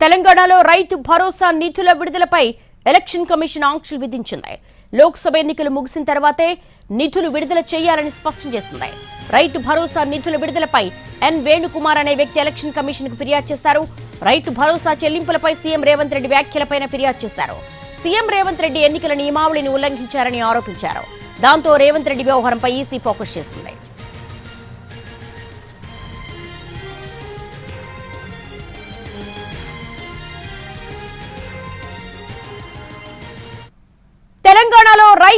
తెలంగాణలో రైతు భరోసా నిధుల విడుదలపై election commission ఆంక్షలు విధించింది. లోక్సభ ఎన్నికలు ముగిసిన తర్వాతే నిధులు విడుదల చేయాలని స్పష్టం చేసింది. రైతు భరోసా నిధుల విడుదలపై ఎన్ వేణుకుమార్ అనే వ్యక్తి ఎలక్షన్ కమిషన్కు ఫిర్యాదు చేశారు. రైతు భరోసా చెల్లింపులపై సీఎం రేవంత్ రెడ్డి వ్యాఖ్యలపైన ఫిర్యాదు చేశారు. సీఎం రేవంత్ రెడ్డి ఎన్నికల నియమావళిని ఉల్లంఘించారని ఆరోపించారు. దాంతో రేవంత్ రెడ్డి వ్యవహారంపై ఈసీ ఫోకస్ చేసింది.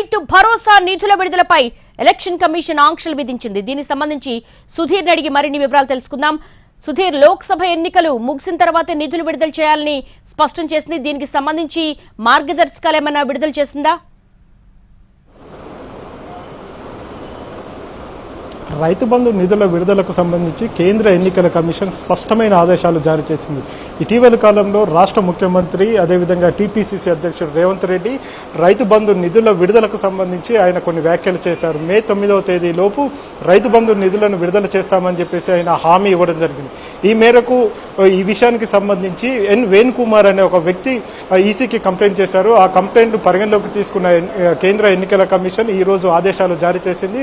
రైతు భరోసా నిధుల విడుదలపై ఎలక్షన్ కమిషన్ ఆంక్షలు విధించింది. దీనికి సంబంధించి సుధీర్ అడిగి మరిన్ని వివరాలు తెలుసుకుందాం. సుధీర్ లోక్సభ ఎన్నికలు ముగిసిన తర్వాత నిధులు విడుదల చేయాలని స్పష్టం చేసింది. దీనికి సంబంధించి మార్గదర్శకాలు ఏమైనా విడుదల చేసిందా? రైతు బంధు నిధుల విడుదలకు సంబంధించి కేంద్ర ఎన్నికల కమిషన్ స్పష్టమైన ఆదేశాలు జారీ చేసింది. ఇటీవల కాలంలో రాష్ట్ర ముఖ్యమంత్రి అదేవిధంగా టీపీసీసీ అధ్యక్షుడు రేవంత్ రెడ్డి రైతు బంధు నిధుల విడుదలకు సంబంధించి ఆయన కొన్ని వ్యాఖ్యలు చేశారు. మే తొమ్మిదవ తేదీలోపు రైతు బంధు నిధులను విడుదల చేస్తామని చెప్పేసి ఆయన హామీ ఇవ్వడం జరిగింది. ఈ మేరకు ఈ విషయానికి సంబంధించి ఎన్ వేణుకుమార్ అనే ఒక వ్యక్తి ఈసీకి కంప్లైంట్ చేశారు. ఆ కంప్లైంట్ పరిగణలోకి తీసుకున్న కేంద్ర ఎన్నికల కమిషన్ ఈ రోజు ఆదేశాలు జారీ చేసింది.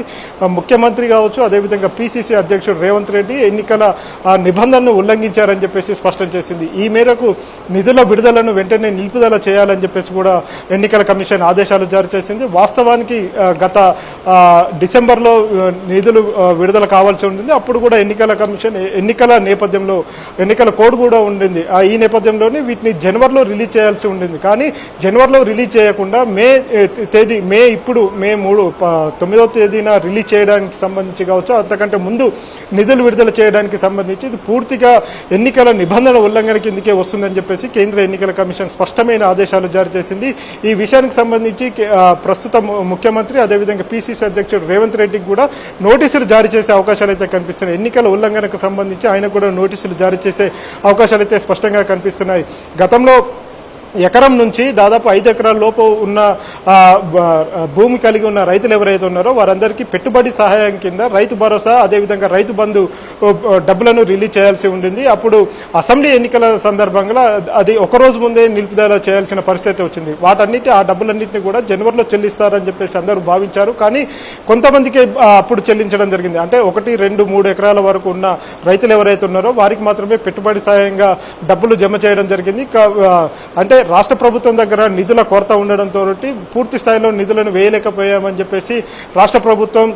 ముఖ్యమంత్రి కావచ్చు అదేవిధంగా పీసీసీ అధ్యక్షుడు రేవంత్ రెడ్డి ఎన్నికల నిబంధనను ఉల్లంఘించారని చెప్పేసి స్పష్టం చేసింది. ఈ మేరకు నిధుల విడుదలను వెంటనే నిలుపుదల చేయాలని చెప్పేసి కూడా ఎన్నికల కమిషన్ ఆదేశాలు జారీ చేసింది. వాస్తవానికి గత డిసెంబర్లో నిధులు విడుదల కావాల్సి ఉంటుంది అప్పుడు కూడా ఎన్నికల కమిషన్ ఎన్నికల నేపథ్యంలో ఎన్నికల కోడ్ కూడా ఉండింది. ఆ, ఈ నేపథ్యంలోనే వీటిని జనవరిలో రిలీజ్ చేయాల్సి ఉండింది. కానీ జనవరిలో రిలీజ్ చేయకుండా మే తేదీ మే ఇప్పుడు మే మూడు తొమ్మిదవ తేదీన రిలీజ్ చేయడానికి సంబంధించి కావచ్చు అంతకంటే ముందు నిధులు విడుదల చేయడానికి సంబంధించి ఇది పూర్తిగా ఎన్నికల నిబంధన ఉల్లంఘన కిందకే వస్తుందని చెప్పేసి కేంద్ర ఎన్నికల కమిషన్ స్పష్టమైన ఆదేశాలు జారీ చేసింది. ఈ విషయానికి సంబంధించి ప్రస్తుత ము- ముఖ్యమంత్రి అదేవిధంగా పీసీసీ అధ్యక్షుడు రేవంత్ రెడ్డికి కూడా నోటీసులు జారీ చేసే అవకాశాలు అయితే కనిపిస్తున్నాయి. ఎన్నికల ఉల్లంఘనకు సంబంధించి ఆయన కూడా నోటీసులు జారీ చేసే అవకాశాలు అయితే స్పష్టంగా కనిపిస్తున్నాయి. గతంలో ఎకరం నుంచి దాదాపు ఐదు ఎకరాల లోపు ఉన్న భూమి కలిగి ఉన్న రైతులు ఎవరైతే ఉన్నారో వారందరికీ పెట్టుబడి సహాయం కింద రైతు భరోసా అదేవిధంగా రైతు బంధు డబ్బులను రిలీజ్ చేయాల్సి ఉండింది. అప్పుడు అసెంబ్లీ ఎన్నికల సందర్భంగా అది ఒక రోజు ముందే నిలుపుదల చేయాల్సిన పరిస్థితి వచ్చింది. వాటన్నిటి ఆ డబ్బులన్నింటినీ కూడా జనవరిలో చెల్లిస్తారని చెప్పేసి అందరూ భావించారు. కానీ కొంతమందికి అప్పుడు చెల్లించడం జరిగింది. అంటే ఒకటి రెండు మూడు ఎకరాల వరకు ఉన్న రైతులు ఎవరైతే ఉన్నారో వారికి మాత్రమే పెట్టుబడి సహాయంగా డబ్బులు జమ చేయడం జరిగింది. అంటే రాష్ట్ర ప్రభుత్వం దగ్గర నిధుల కొరత ఉండడంతో పూర్తి స్థాయిలో నిధులను వేయలేకపోయామని చెప్పేసి రాష్ట్ర ప్రభుత్వం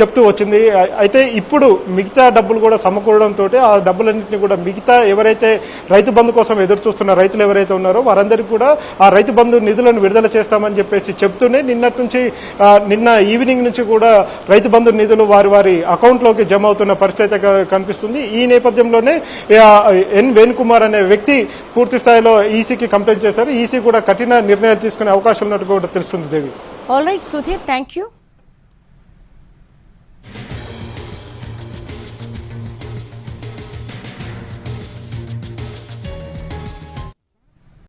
చెప్తూ వచ్చింది. అయితే ఇప్పుడు మిగతా డబ్బులు కూడా సమకూరడంతో ఆ డబ్బులన్నింటినీ కూడా మిగతా ఎవరైతే రైతు బంధు కోసం ఎదురు చూస్తున్న రైతులు ఎవరైతే ఉన్నారో వారందరికీ కూడా ఆ రైతు బంధు నిధులను విడుదల చేస్తామని చెప్పేసి చెప్తూనే నిన్నటి నుంచి నిన్న ఈవినింగ్ నుంచి కూడా రైతు బంధు నిధులు వారి వారి అకౌంట్లోకి జమ అవుతున్న పరిస్థితి కనిపిస్తుంది. ఈ నేపథ్యంలోనే ఎన్ వేణుకుమార్ అనే వ్యక్తి పూర్తి స్థాయిలో ఈసీకి కంప్లైంట్ చేశారు. ఈసీ కూడా కఠిన నిర్ణయాలు తీసుకునే అవకాశం ఉన్నట్టు కూడా తెలుస్తుంది Devi. All right Sudheer thank you